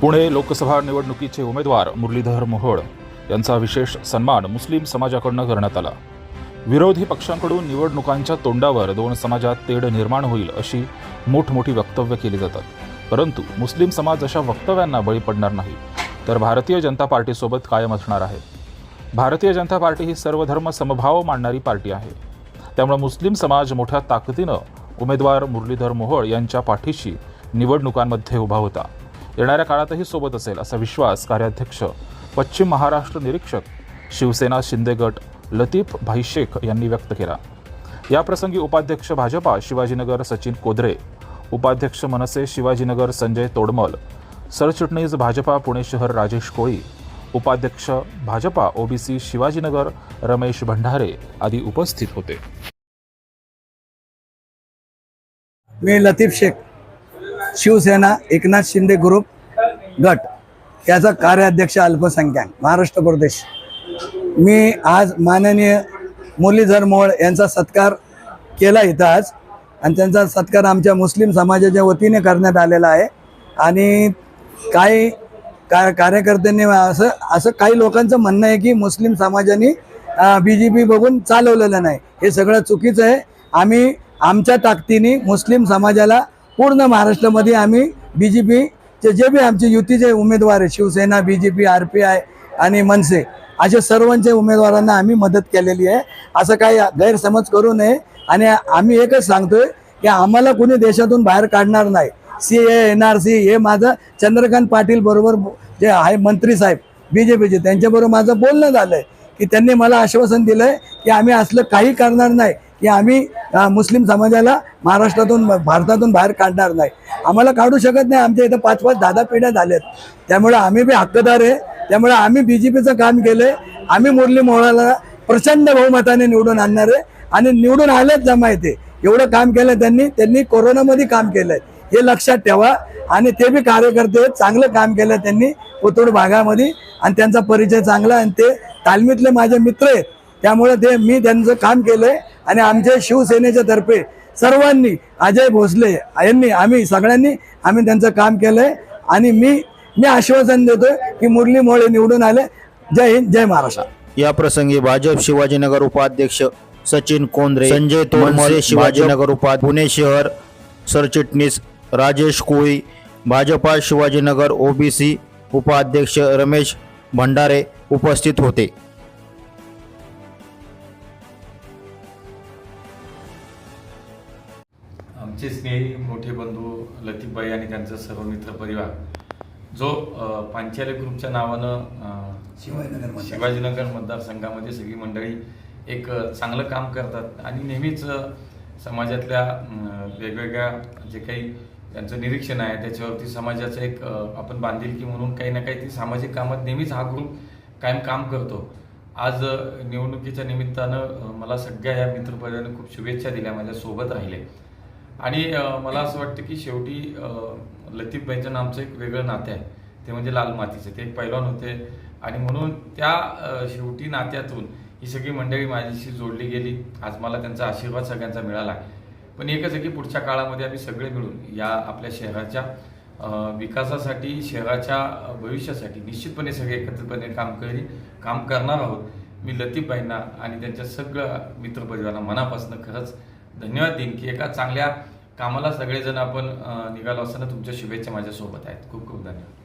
पुणे लोकसभा निवडणुकीचे उमेदवार मुरलीधर मोहोळ यांचा विशेष सन्मान मुस्लिम समाजाकडून करण्यात आला. विरोधी पक्षांकडून निवडणुकांच्या तोंडावर दोन समाजात तेढ निर्माण होईल अशी मोठमोठी वक्तव्य केली जातात. परंतु मुस्लिम समाज अशा वक्तव्यांना बळी पडणार नाही तर भारतीय जनता पार्टीसोबत कायम असणार आहे. भारतीय जनता पार्टी ही सर्वधर्म समभाव मांडणारी पार्टी आहे. त्यामुळे मुस्लिम समाज मोठ्या ताकदीनं उमेदवार मुरलीधर मोहोळ यांच्या पाठीशी निवडणुकांमध्ये उभा होता. येणाऱ्या काळातही सोबत असेल असा विश्वास कार्याध्यक्ष पश्चिम महाराष्ट्र निरीक्षक शिवसेना शिंदे गट लतीफ भाई शेख यांनी व्यक्त केला. याप्रसंगी उपाध्यक्ष भाजपा शिवाजीनगर सचिन कोदरे उपाध्यक्ष मनसे शिवाजीनगर संजय तोडमल सरचिटणीस भाजपा पुणे शहर राजेश कोळी उपाध्यक्ष भाजपा ओबीसी शिवाजीनगर रमेश भंडारे आदी उपस्थित होते. मी लतीफ शेख. शिवसेना एकनाथ शिंदे ग्रुप गट याचा कार्याध्यक्ष अल्पसंख्याक महाराष्ट्र प्रदेश. मी आज माननीय मुरलीधर मोळ यांचा सत्कार केला इथं आज आणि त्यांचा सत्कार आमच्या मुस्लिम समाजाच्या वतीने करण्यात आलेला आहे. आणि काही का कार्यकर्त्यांनी असं असं काही लोकांचं म्हणणं आहे की मुस्लिम समाजाने बी जे पी बघून चालवलेलं नाही. हे सगळं चुकीचं आहे. आम्ही आमच्या ताकदीने मुस्लिम समाजाला पूर्ण महाराष्ट्रामध्ये आम्ही बी जे पीचे जे बी आमचे युतीचे उमेदवार आहे Shiv Sena B J P R P I आणि मनसे अशा सर्वांच्या उमेदवारांना आम्ही मदत केलेली आहे. असं काही गैरसमज करू नये. आणि आम्ही एकच सांगतोय की आम्हाला कुणी देशातून बाहेर काढणार नाही. C A N R C हे माझं चंद्रकांत पाटील बरोबर जे आहे मंत्री साहेब बी जे पीचे त्यांच्याबरोबर माझं बोलणं झालं आहे की त्यांनी मला आश्वासन दिलं आहे की आम्ही असलं काही करणार नाही की आम्ही मुस्लिम समाजाला महाराष्ट्रातून भारतातून बाहेर काढणार नाही. आम्हाला काढू शकत नाही. आमच्या इथं पाच पाच दहा दहा पिढ्या झाल्यात. त्यामुळे आम्ही बी हक्कदार आहे. त्यामुळे आम्ही बी जे पीचं काम केलं आहे आम्ही मुरली मोहळाला प्रचंड बहुमताने निवडून आणणार आहे. आणि निवडून आलेच जमा येते एवढं काम केलं त्यांनी त्यांनी कोरोनामध्ये काम केलं आहे हे लक्षात ठेवा. आणि ते बी कार्यकर्ते आहेत, चांगलं काम केलं त्यांनी कोथरूड भागामध्ये. आणि त्यांचा परिचय चांगला आणि ते तालमीतले माझे मित्र आहेत. त्यामुळे ते मी त्यांचं काम केलंय. आणि आमच्या शिवसेनेच्या तर्फे सर्वांनी अजय भोसले यांनी आम्ही सगळ्यांनी आम्ही त्यांचं काम केलंय. आणि मी मी आश्वासन देतोय की मुरली मोळे निवडून आले. जय हिंद जय महाराष्ट्र. या प्रसंगी भाजप शिवाजीनगर उपाध्यक्ष सचिन कोंद्रे संजय तोरमल शिवाजीनगर उपाध्य पुणे शहर सरचिटणीस राजेश कोळी भाजपा शिवाजीनगर ओबीसी उपाध्यक्ष रमेश भंडारे उपस्थित होते. आमचे स्नेही मोठे बंधू लतीफबाई आणि त्यांचा सर्व मित्र परिवार जो पांचाली ग्रुपच्या नावानं शिवाजीनगर शिवाजीनगर मतदारसंघामध्ये सगळी मंडळी एक चांगलं काम करतात आणि नेहमीच समाजातल्या वेगवेगळ्या जे काही त्यांचं निरीक्षण आहे त्याच्यावरती समाजाचं एक आपण बांधिलकी म्हणून काही ना काही ती सामाजिक कामात नेहमीच हा ग्रुप कायम काम करतो. आज निवडणुकीच्या निमित्तानं मला सगळ्या या मित्रपरिवाराने खूप शुभेच्छा दिल्या माझ्या सोबत राहिले. आणि मला असं वाटतं की शेवटी लतीफ लतीफबाईंचं नामचं एक वेगळं नातं आहे. ते म्हणजे लाल मातीचे. ते एक पैलवान होते. आणि म्हणून त्या शेवटी नात्यातून ही सगळी मंडळी माझ्याशी जोडली गेली. आज मला त्यांचा आशीर्वाद सगळ्यांचा मिळाला. पण एकच आहे की पुढच्या काळामध्ये आम्ही सगळे मिळून या आपल्या शहराच्या विकासासाठी शहराच्या भविष्यासाठी निश्चितपणे सगळे एकत्रितपणे काम करी काम करणार आहोत. मी लतीफबाईंना आणि त्यांच्या सगळ्या मित्रपरिवारांना मनापासून खरंच धन्यवाद देईन की एका चांगल्या कामाला सगळेजण आपण निघालो असताना तुमच्या शुभेच्छा माझ्यासोबत आहेत. खूप खूप धन्यवाद.